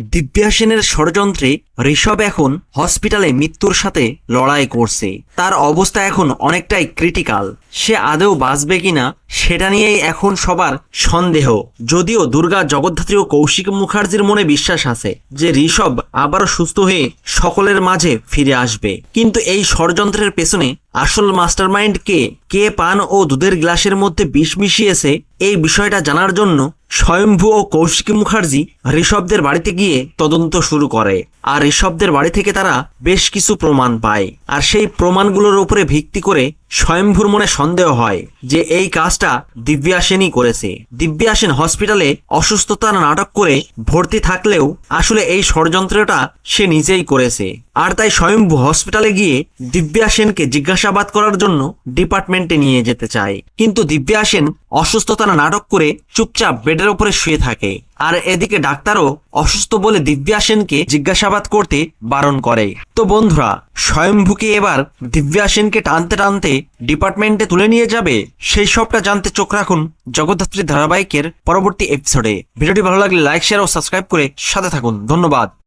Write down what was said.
দিব্যা সেনের ষড়যন্ত্রে ঋষভ এখন হসপিটালে মৃত্যুর সাথে লড়াই করছে। তার অবস্থা এখন অনেকটাই ক্রিটিক্যাল। সে আদৌ বাঁচবে কিনা, সেটা নিয়েই এখন সবার সন্দেহ। যদিও দুর্গা জগদ্ধাত্রী ও কৌশিক মুখার্জির মনে বিশ্বাস আছে যে ঋষভ আবারও সুস্থ হয়ে সকলের মাঝে ফিরে আসবে। কিন্তু এই ষড়যন্ত্রের পেছনে আসল মাস্টারমাইন্ড কে? কে পান ও দুধের গ্লাসের মধ্যে বিষ মিশিয়েছে? এই বিষয়টা জানার জন্য স্বয়ম্ভু ও কৌশিক মুখার্জি ঋষভদের বাড়িতে গিয়ে তদন্ত শুরু করে। আর ঋষভদের বাড়ি থেকে তারা বেশ কিছু প্রমাণ পায়। আর সেই প্রমাণগুলোর উপরে ভিত্তি করে স্বয়ম্ভুর মনে সন্দেহ হয় যে এই কাজটা দিব্যা সেনই করেছে। দিব্যা সেন হসপিটালে অসুস্থতার নাটক করে ভর্তি থাকলেও আসলে এই ষড়যন্ত্রটা সে নিজেই করেছে। আর তাই স্বয়ম্ভু হসপিটালে গিয়ে দিব্যা সেনকে জিজ্ঞাসাবাদ করার জন্য ডিপার্টমেন্টে নিয়ে যেতে চায়। কিন্তু দিব্যা সেন অসুস্থতার নাটক করে চুপচাপ বেডের ওপরে শুয়ে থাকে। আর এদিকে ডাক্তারও অসুস্থ বলে দিব্যা সেনকে জিজ্ঞাসাবাদ করতে বারণ করে। তো বন্ধুরা, স্বয়ম্ভুকে এবার দিব্যা সেনকে টানতে টানতে ডিপার্টমেন্টে তুলে নিয়ে যাবে, সেই সবটা জানতে চোখ রাখুন জগদ্ধাত্রী ধারাবাহিকের পরবর্তী এপিসোডে ভিডিওটি ভালো লাগলে লাইক শেয়ার ও সাবস্ক্রাইব করে সাথে থাকুন। ধন্যবাদ।